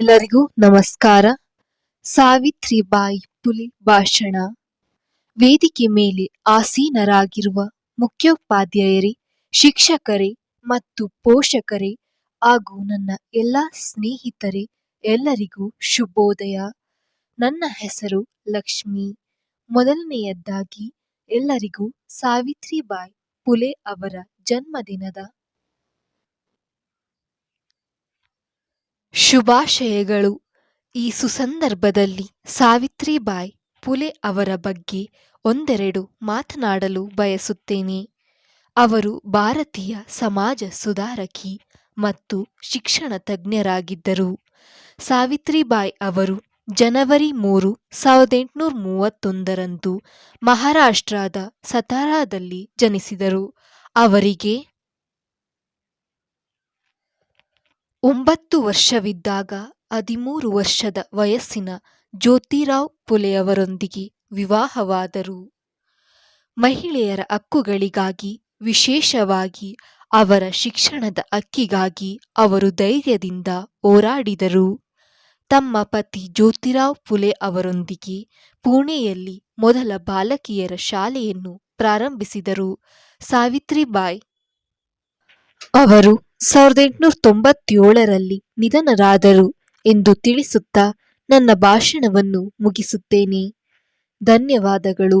ಎಲ್ಲರಿಗೂ ನಮಸ್ಕಾರ. ಸಾವಿತ್ರಿಬಾಯಿ ಪುಲೆ ಭಾಷಣ. ವೇದಿಕೆ ಮೇಲೆ ಆಸೀನರಾಗಿರುವ ಮುಖ್ಯೋಪಾಧ್ಯಾಯರೇ, ಶಿಕ್ಷಕರೇ ಮತ್ತು ಪೋಷಕರೇ ಹಾಗೂ ನನ್ನ ಎಲ್ಲ ಸ್ನೇಹಿತರೇ ಎಲ್ಲರಿಗೂ ಶುಭೋದಯ. ನನ್ನ ಹೆಸರು ಲಕ್ಷ್ಮಿ. ಮೊದಲನೆಯದಾಗಿ ಎಲ್ಲರಿಗೂ ಸಾವಿತ್ರಿಬಾಯಿ ಪುಲೆ ಅವರ ಜನ್ಮದಿನದ ಶುಭಾಶಯಗಳು. ಈ ಸುಸಂದರ್ಭದಲ್ಲಿ ಸಾವಿತ್ರಿಬಾಯಿ ಪುಲೆ ಅವರ ಬಗ್ಗೆ ಒಂದೆರಡು ಮಾತನಾಡಲು ಬಯಸುತ್ತೇನೆ. ಅವರು ಭಾರತೀಯ ಸಮಾಜ ಸುಧಾರಕಿ ಮತ್ತು ಶಿಕ್ಷಣ ತಜ್ಞರಾಗಿದ್ದರು. ಸಾವಿತ್ರಿಬಾಯಿ ಅವರು ಜನವರಿ ಮೂರು ಸಾವಿರದ ಎಂಟುನೂರ ಮೂವತ್ತೊಂದರಂದು ಮಹಾರಾಷ್ಟ್ರದ ಸತಾರಾದಲ್ಲಿ ಜನಿಸಿದರು ಅವರಿಗೆ ಒಂಬತ್ತು ವರ್ಷವಿದ್ದಾಗ ಹದಿಮೂರು ವರ್ಷದ ವಯಸ್ಸಿನ ಜ್ಯೋತಿರಾವ್ ಪುಲೆಯವರೊಂದಿಗೆ ವಿವಾಹವಾದರು. ಮಹಿಳೆಯರ ಹಕ್ಕುಗಳಿಗಾಗಿ, ವಿಶೇಷವಾಗಿ ಅವರ ಶಿಕ್ಷಣದ ಹಕ್ಕಿಗಾಗಿ ಅವರು ಧೈರ್ಯದಿಂದ ಹೋರಾಡಿದರು. ತಮ್ಮ ಪತಿ ಜ್ಯೋತಿರಾವ್ ಫುಲೆ ಅವರೊಂದಿಗೆ ಪುಣೆಯಲ್ಲಿ ಮೊದಲ ಬಾಲಕಿಯರ ಶಾಲೆಯನ್ನು ಪ್ರಾರಂಭಿಸಿದರು. ಸಾವಿತ್ರಿಬಾಯಿ ಅವರು ಸಾವಿರದ ಎಂಟುನೂರ ತೊಂಬತ್ತೇಳರಲ್ಲಿ ನಿಧನರಾದರು ಎಂದು ತಿಳಿಸುತ್ತಾ ನನ್ನ ಭಾಷಣವನ್ನು ಮುಗಿಸುತ್ತೇನೆ. ಧನ್ಯವಾದಗಳು.